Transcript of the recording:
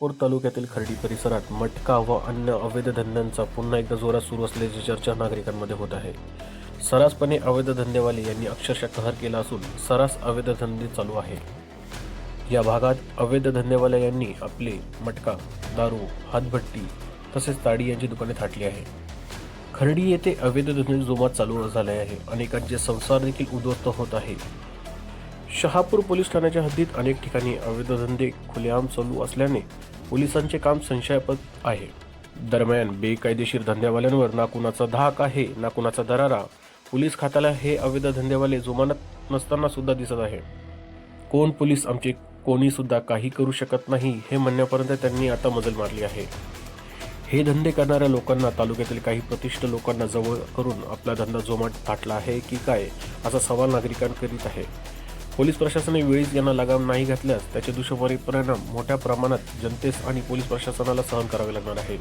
शहापूर तालुक्यातील खर्डी परिसरात मटका व अन्य अवैध धंद्यांचा पुन्हा एकदा जोरात सुरू असल्याची चर्चा नागरिकांमध्ये होत आहे. सर्रासपणे अवैध धंदेवाले यांनी अक्षरशः कहर केला असून सर्रास अवैध धंदे चालू आहे. या भागात अवैध धंदेवाले यांनी आपले मटका दारू हातभट्टी तसेच ताडी यांची दुकाने थाटली आहे. खर्डी येथे अवैध धंदे जोमात चालू झाले आहे. अनेकांचे संसार देखील उद्ध्वस्त होत आहे. शहापूर पोलीस ठाण्याच्या हद्दीत अनेक ठिकाणी अवैध धंदे खुलेआम चालू असल्याने पोलिसांचे काम संशयास्पद आहे. दरम्यान बेकायदेशीर धंदेवाल्यांवर नाकुणाचा धाक आहे ना कुणाचा दरारा. पोलीस खात्याला हे अवैध धंदेवाले जुमानत नसताना सुद्धा दिसत आहे. कोण पोलीस आमचे कोणी सुद्धा काही करू शकत नाही हे म्हणण्यापर्यंत त्यांनी आता मजल मारली आहे. हे धंदे करणाऱ्या लोकांना तालुक्यातील काही प्रतिष्ठ लोकांना जवळ करून आपला धंदा जोमाट थाटला आहे की काय असा सवाल नागरिकांकरीत आहे. पोलीस प्रशासनाने वेळीच यांना लगाम नाही घातल्यास त्याचे दुष्परिणाम मोठ्या प्रमाणात जनतेस आणि पोलीस प्रशासनाला सहन करावे लागणार आहे